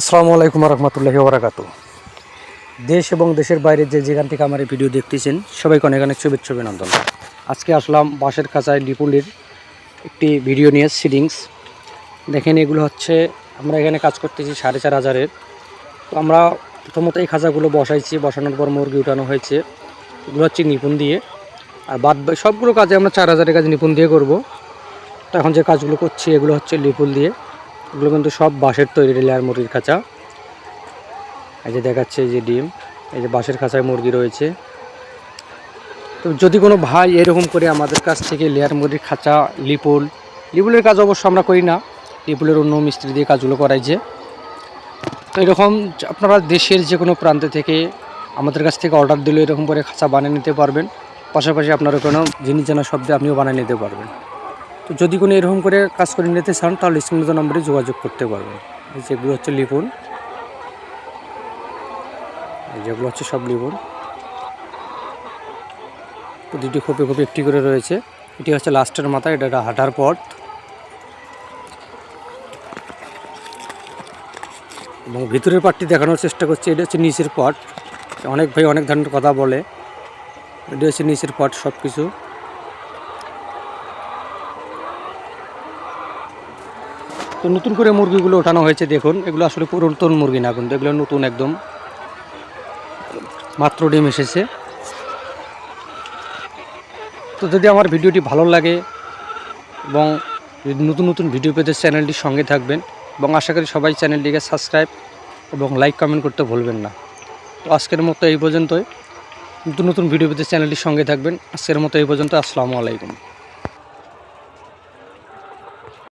আসসালামু আলাইকুম রহমতুল্লাহি ওবরাকাতু দেশ এবং দেশের বাইরে যে যেখান থেকে আমার এই ভিডিও দেখতেছেন, সবাইকে অনেক অনেক শুভেচ্ছা অভিনন্দন। আজকে আসলাম বাঁশের খাঁচায় লিপুলির একটি ভিডিও নিয়ে সিডিংস দেখেন, এগুলো হচ্ছে, আমরা এখানে কাজ করতেছি সাড়ে চার হাজারের। তো আমরা প্রথমত এই খাঁচাগুলো বসাইছি, বসানোর পর মুরগি উঠানো হয়েছে। এগুলো হচ্ছে নিপুণ দিয়ে। আর বাদ সবগুলো কাজে আমরা চার হাজারের কাজ নিপুণ দিয়ে করব। তো এখন যে কাজগুলো করছি, এগুলো হচ্ছে লিপুল দিয়ে। এগুলো কিন্তু সব বাঁশের তৈরি লেয়ার মুরগির খাঁচা। এই যে দেখাচ্ছে এই যে ডিম, এই যে বাঁশের খাঁচায় মুরগি রয়েছে। তো যদি কোনো ভাই এরকম করে আমাদের কাছ থেকে লেয়ার মুরগির খাঁচা, লিপুল, লিপুলের কাজ অবশ্য আমরা করি না। লিপুলের অন্য মিস্ত্রি দিয়ে কাজগুলো করাইছে তো এরকম আপনারা দেশের যে কোনো প্রান্ত থেকে আমাদের কাছ থেকে অর্ডার দিলে এরকম করে খাঁচা বানিয়ে নিতে পারবেন। পাশাপাশি আপনারা কোনো জিনিস জানা শব্দে আপনিও বানিয়ে নিতে পারবেন। তো যদি কোনো এরকম করে কাজ করে নিতে চান, তাহলে স্ক্রিনে নম্বরে যোগাযোগ করতে পারবেন। যেগুলো হচ্ছে লিপুন। যেগুলো হচ্ছে সব লিপুন। প্রতিটি খোপে খোপে একটি করে রয়েছে। এটি হচ্ছে লাস্টের মাথা, এটা একটা হাঁটার পথ। এবং ভিতরের পাটটি দেখানোর চেষ্টা করছে, এটা হচ্ছে নিচের পট। অনেক ভাই অনেক ধরনের কথা বলে। এটা হচ্ছে নিচের পট সব কিছু তো নতুন করে মুরগিগুলো ওঠানো হয়েছে, দেখুন। এগুলো আসলে পুরাতন মুরগি না, কিন্তু এগুলো নতুন একদম। মাত্র ডিম এসেছে। তো যদি আমার ভিডিওটি ভালো লাগে এবং যদি নতুন নতুন ভিডিও পেতে চ্যানেলটির সঙ্গে থাকবেন এবং আশা করি সবাই চ্যানেলটিকে সাবস্ক্রাইব এবং লাইক কমেন্ট করতে ভুলবেন না। তো আজকের মতো এই পর্যন্তই। নতুন নতুন ভিডিও পেতে চ্যানেলটির সঙ্গে থাকবেন। আজকের মতো এই পর্যন্ত। আসসালামু আলাইকুম।